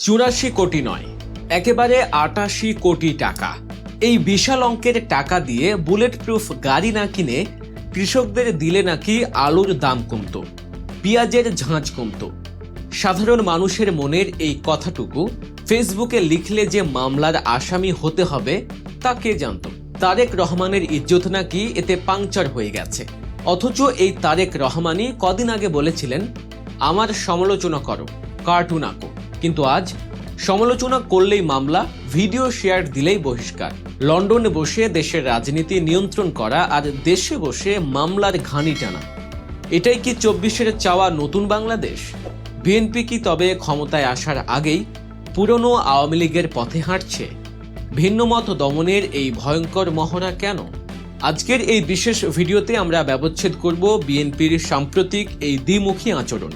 চুরাশি কোটি নয়, একেবারে আটাশি কোটি টাকা। এই বিশাল অঙ্কের টাকা দিয়ে বুলেট প্রুফ গাড়ি না কিনে কৃষকদের দিলে নাকি আলুর দাম কমত, পেঁয়াজের ঝাঁঝ কমত। সাধারণ মানুষের মনের এই কথাটুকু ফেসবুকে লিখলে যে মামলার আসামি হতে হবে, তা কে জানত? তারেক রহমানের ইজ্জত নাকি এতে পাংচার হয়ে গেছে? অথচ এই তারেক রহমানই কদিন আগে বলেছিলেন, আমার সমালোচনা করো, কার্টুন আঁকো। কিন্তু আজ সমালোচনা করলেই মামলা, ভিডিও শেয়ার দিলেই বহিষ্কার। লন্ডনে বসে দেশের রাজনীতি নিয়ন্ত্রণ করা আর দেশে বসে মামলার ঘানি টানা। এটাই কি চব্বিশের চাওয়া নতুন বাংলাদেশ? বিএনপি কি তবে ক্ষমতায় আসার আগেই পুরনো আওয়ামী লীগের পথে হাঁটছে? ভিন্নমত দমনের এই ভয়ঙ্কর মহড়া কেন? আজকের এই বিশেষ ভিডিওতে আমরা ব্যবচ্ছেদ করব বিএনপির সাম্প্রতিক এই দ্বিমুখী আচরণ।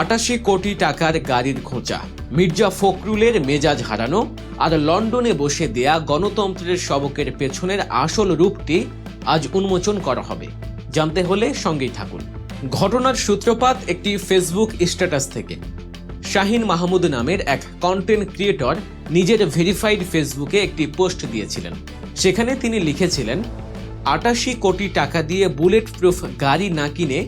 আটাশি কোটি টাকার গাড়ির খোঁচা, মির্জা ফখরুলের মেজাজ হারানো, আর লন্ডনে বসে দেয়া গণতন্ত্রের সবকের পেছনের আসল রূপটি আজ উন্মোচন করা হবে। জানতে হলে সঙ্গেই থাকুন। ঘটনার সূত্রপাত একটি ফেসবুক স্ট্যাটাস থেকে। শাহিন মাহমুদ নামের এক কন্টেন্ট ক্রিয়েটর নিজের ভেরিফাইড ফেসবুকে একটি পোস্ট দিয়েছিলেন। সেখানে তিনি লিখেছিলেন, আটাশি কোটি টাকা দিয়ে বুলেট প্রুফ গাড়ি না কিনে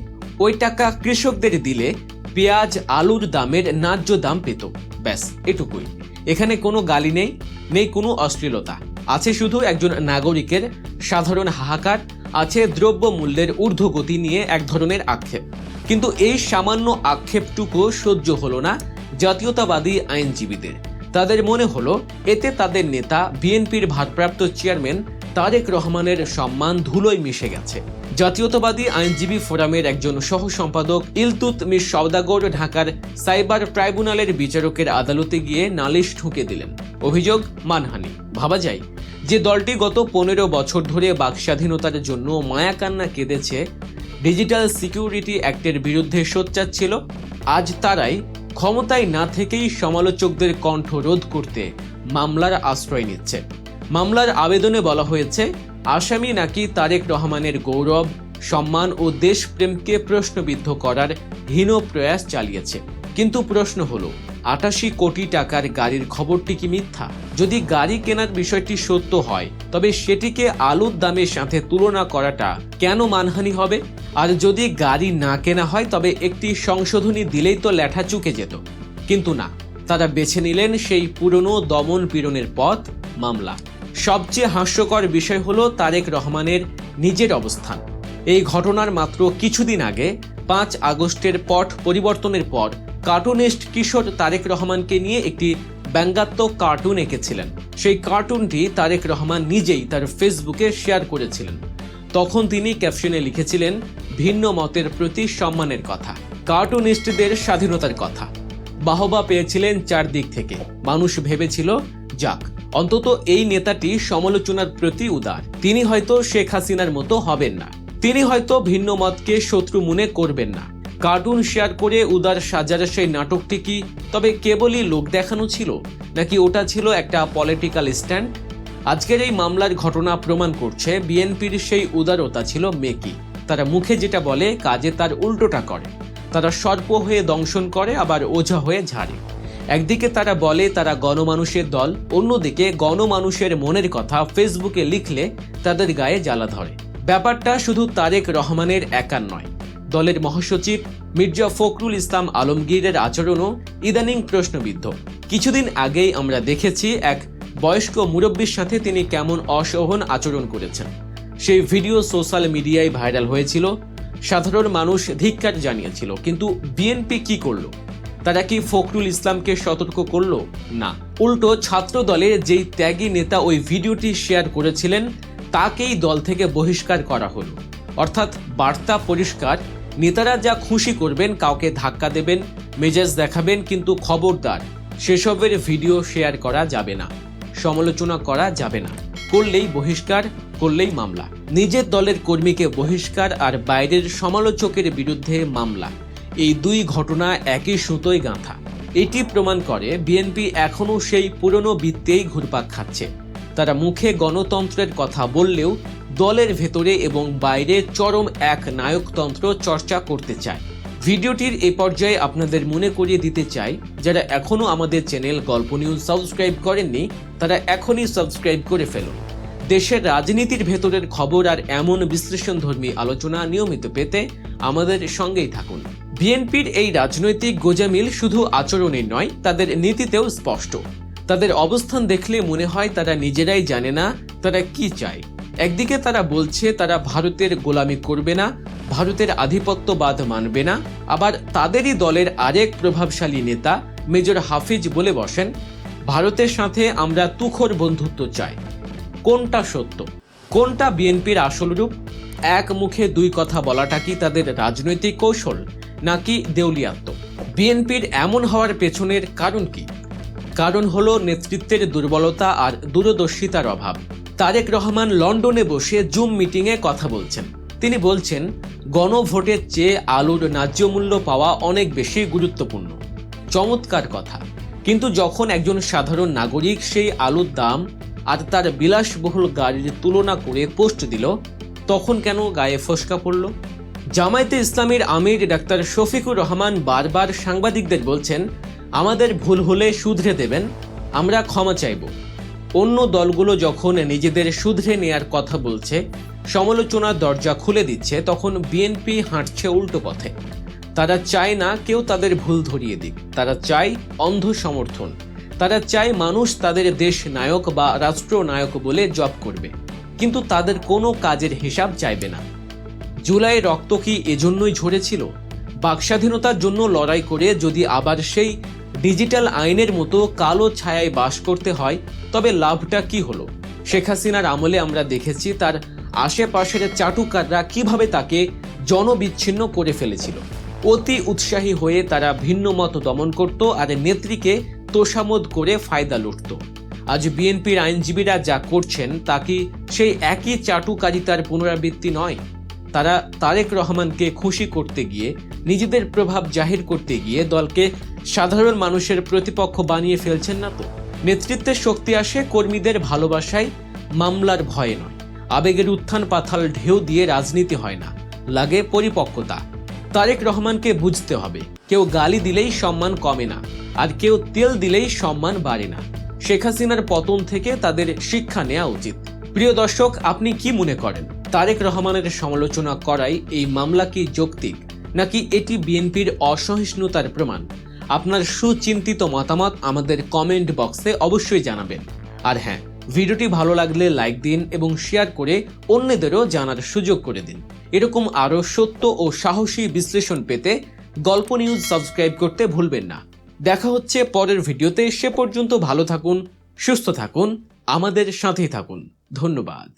ওই টাকা কৃষকদের দিলে পেঁয়াজ, আলুর দামের ন্যায্য দাম পেত। ব্যাস, এটুকুই। এখানে কোনো গালি নেই নেই কোনো অশ্লীলতা। আছে শুধু একজন নাগরিকের সাধারণ হাহাকার, আছে দ্রব্য মূল্যের ঊর্ধ্বগতি নিয়ে এক ধরনের আক্ষেপ। কিন্তু এই সামান্য আক্ষেপটুকু সহ্য হলো না জাতীয়তাবাদী আইনজীবীদের। তাদের মনে হলো, এতে তাদের নেতা, বিএনপির ভারপ্রাপ্ত চেয়ারম্যান তারেক রহমানের সম্মান ধুলোয় মিশে গেছে। জাতীয়তাবাদী আইনজীবী ফোরামের একজন সহ সম্পাদক ইলতুত মিস সওদাগর ঢাকার সাইবার ট্রাইব্যুনালের বিচারকের আদালতে গিয়ে নালিশ ঠুকে দিলেন। অভিযোগ, মানহানি। ভাবা যায় যে দলটি গত পনেরো বছর ধরে বাকস্বাধীনতার জন্য মায়াকান্না কেঁদেছে। ডিজিটাল সিকিউরিটি অ্যাক্টের বিরুদ্ধে সোচ্চার ছিল। আজ তারাই ক্ষমতায় না থেকেই সমালোচকদের কণ্ঠ রোধ করতে মামলার আশ্রয় নিচ্ছে। মামলার আবেদনে বলা হয়েছে আসামি নাকি তারেক রহমানের গৌরব, সম্মান ও দেশপ্রেমকে প্রশ্নবিদ্ধ করার হীন প্রয়াস চালিয়েছে। কিন্তু প্রশ্ন হলো, আটাশি কোটি টাকার গাড়ির খবরটি কি মিথ্যা? যদি গাড়ি কেনার বিষয়টি সত্য হয়, তবে সেটিকে আলুর দামের সাথে তুলনা করাটা কেন মানহানি হবে? আর যদি গাড়ি না কেনা হয়, তবে একটি সংশোধনী দিলেই তো লেঠা চুকে যেত। কিন্তু না, তারা বেছে নিলেন সেই পুরনো দমন পীড়নের পথ, মামলা। সবচেয়ে হাস্যকর বিষয় হলো তারেক রহমানের নিজের অবস্থান। এই ঘটনার মাত্র কিছুদিন আগে, পাঁচ আগস্টের পট পরিবর্তনের পর, কার্টুনিস্ট কিশোর তারেক রহমানকে নিয়ে একটি ব্যঙ্গাত্মক কার্টুন এঁকেছিলেন। সেই কার্টুনটি তারেক রহমান নিজেই তার ফেসবুকে শেয়ার করেছিলেন। তখন তিনি ক্যাপশনে লিখেছিলেন, ভিন্ন মতের প্রতি সম্মানের কথা, কার্টুনিস্টদের স্বাধীনতার কথা। বাহবা পেয়েছিলেন চারদিক থেকে। মানুষ ভেবেছিল, যাক অন্তত এই নেতাটি সমালোচনার প্রতি উদার। তিনি হয়তো শেখ হাসিনার মতো হবেন না। তিনি হয়তো ভিন্ন মতকে শত্রু মনে করবেন না। কার্টুন শেয়ার করে উদার সাজার সেই নাটকটি কি তবে কেবলই লোক দেখানো ছিল, নাকি ওটা ছিল একটা পলিটিক্যাল স্ট্যান্ড আজকের এই মামলার ঘটনা প্রমাণ করছে বিএনপির সেই উদারতা ছিল মেকি। তারা মুখে যেটা বলে, কাজে তার উল্টোটা করে। তারা সর্প হয়ে দংশন করে, আবার ওঝা হয়ে ঝাড়ে। একদিকে তারা বলে তারা গণমানুষের দল, অন্যদিকে গণমানুষের মনের কথা ফেসবুকে লিখলে তাদের গায়ে জ্বালা ধরে। ব্যাপারটা শুধু তারেক রহমানের একার নয়। দলের মহাসচিব মির্জা ফখরুল ইসলাম আলমগীরের আচরণও ইদানিং প্রশ্নবিদ্ধ। কিছুদিন আগেই আমরা দেখেছি এক বয়স্ক মুরব্বীর সাথে তিনি কেমন অসহন আচরণ করেছেন। সেই ভিডিও সোশ্যাল মিডিয়ায় ভাইরাল হয়েছিল। সাধারণ মানুষ ধিক্কার জানিয়েছিল, কিন্তু বিএনপি কি করল? তারা কি ফখরুল ইসলামকে সতর্ক করল? না। উল্টো ছাত্র দলের যেই ত্যাগী নেতা ওই ভিডিওটি শেয়ার করেছিলেন, তাকেই দল থেকে বহিষ্কার করা হলো। অর্থাৎ বার্তা পরিষ্কার, নেতারা যা খুশি করবেন, কাউকে ধাক্কা দেবেন, মেজাজ দেখাবেন, কিন্তু খবরদার, সেসবের ভিডিও শেয়ার করা যাবে না, সমালোচনা করা যাবে না। করলেই বহিষ্কার, করলেই মামলা। নিজের দলের কর্মীকে বহিষ্কার আর বাইরের সমালোচকের বিরুদ্ধে মামলা। এই দুই ঘটনা একই সুতোয় গাঁথা। এটি প্রমাণ করে বিএনপি এখনও সেই পুরনো বৃত্তেই ঘুরপাক খাচ্ছে। তারা মুখে গণতন্ত্রের কথা বললেও দলের ভেতরে এবং বাইরে চরম এক নায়কতন্ত্র চর্চা করতে চায়। ভিডিওটির এই পর্যায়ে আপনাদের মনে করিয়ে দিতে চাই, যারা এখনও আমাদের চ্যানেল গল্প নিউজ সাবস্ক্রাইব করেননি, তারা এখনই সাবস্ক্রাইব করে ফেলুন। দেশের রাজনীতির ভেতরের খবর আর এমন বিশ্লেষণধর্মী আলোচনা নিয়মিত পেতে আমাদের সঙ্গেই থাকুন। বিএনপির এই রাজনৈতিক গোজামিল শুধু আচরণে নয়, তাদের নীতিতেও স্পষ্ট। তাদের অবস্থান দেখলে মনে হয় তারা নিজেরাই জানে না তারা কি চায়। একদিকে তারা বলছে তারা ভারতের গোলামি করবে না, ভারতের আধিপত্যবাদ মানবে না, আবার তাদেরই দলের আরেক প্রভাবশালী নেতা, মেজর হাফিজ বলে বসেন, ভারতের সাথে আমরা তুখর বন্ধুত্ব চাই। কোনটা সত্য? কোনটা বিএনপির আসল রূপ? এক মুখে দুই কথা বলাটা কি তাদের রাজনৈতিক কৌশল? নাকি দেউলিয়াত্ম বিএনপির এমন হওয়ার পেছনের কারণ কি? কারণ হলো নেতৃত্বের দুর্বলতা আর দূরদর্শিতার অভাব। তারেক রহমান লন্ডনে বসে জুম মিটিংয়ে কথা বলছেন। তিনি বলছেন, গণভোটের চেয়ে আলুর ন্যায্য মূল্য পাওয়া অনেক বেশি গুরুত্বপূর্ণ। চমৎকার কথা। কিন্তু যখন একজন সাধারণ নাগরিক সেই আলুর দাম আর তার বিলাসবহুল গাড়ির তুলনা করে পোস্ট দিল, তখন কেন গায়ে ফসকা পড়ল? জামায়াতে ইসলামীর আমির ডাক্তার শফিকুর রহমান বারবার সাংবাদিকদের বলছেন, আমাদের ভুল হলে শুধরে দেবেন, আমরা ক্ষমা চাইব। অন্য দলগুলো যখন নিজেদের শুধরে নেয়ার কথা বলছে সমালোচনার দরজা খুলে দিচ্ছে, তখন বিএনপি হাঁটছে উল্টো পথে। তারা চায় না কেউ তাদের ভুল ধরিয়ে দিক। তারা চায় অন্ধ সমর্থন। তারা চায় মানুষ তাদের দেশ নায়ক বা রাষ্ট্র নায়ক বলে জব করবে। কিন্তু তাদের কোনো কাজের হিসাব চাইবে না। জুলাই রক্ত কি এজন্যই ঝরেছিল? বাকস্বাধীনতার জন্য লড়াই করে যদি আবার সেই ডিজিটাল আইনের মতো কালো ছায়ায় বাস করতে হয়, তবে লাভটা কি হলো? শেখ হাসিনার আমলে আমরা দেখেছি তার আশেপাশের চাটুকাররা কীভাবে তাকে জনবিচ্ছিন্ন করে ফেলেছিল। অতি উৎসাহী হয়ে তারা ভিন্ন মত দমন করত আর নেত্রীকে তোষামোদ করে ফায়দা লুটত। আজ বিএনপির আইনজীবীরা যা করছেন তা কি সেই একই চাটুকারিতার পুনরাবৃত্তি নয়? তারা তারেক রহমানকে খুশি করতে গিয়ে, নিজেদের প্রভাব জাহির করতে গিয়ে দলকে সাধারণ মানুষের প্রতিপক্ষ বানিয়ে ফেলছেন না তো নেতৃত্বের শক্তি আসে কর্মীদের ভালোবাসায়, মামলার ভয়ে নয়। আবেগের উত্থান পাথাল ঢেউ দিয়ে রাজনীতি হয় না। লাগে পরিপক্কতা। তারেক রহমানকে বুঝতে হবে, কেউ গালি দিলেই সম্মান কমে না, আর কেউ তেল দিলেই সম্মান বাড়ে না। শেখ হাসিনার পতন থেকে তাদের শিক্ষা নেওয়া উচিত। প্রিয় দর্শক, আপনি কি মনে করেন? তারেক রহমানের সমালোচনা করাই এই মামলা কি যৌক্তিক, নাকি এটি বিএনপির অসহিষ্ণুতার প্রমাণ? আপনার সুচিন্তিত মতামত আমাদের কমেন্ট বক্সে অবশ্যই জানাবেন। আর হ্যাঁ ভিডিওটি ভালো লাগলে লাইক দিন এবং শেয়ার করে অন্যদেরও জানার সুযোগ করে দিন। এরকম আরও সত্য ও সাহসী বিশ্লেষণ পেতে গল্প নিউজ সাবস্ক্রাইব করতে ভুলবেন না। দেখা হচ্ছে পরের ভিডিওতে। সে পর্যন্ত ভালো থাকুন, সুস্থ থাকুন, আমাদের সাথেই থাকুন। ধন্যবাদ।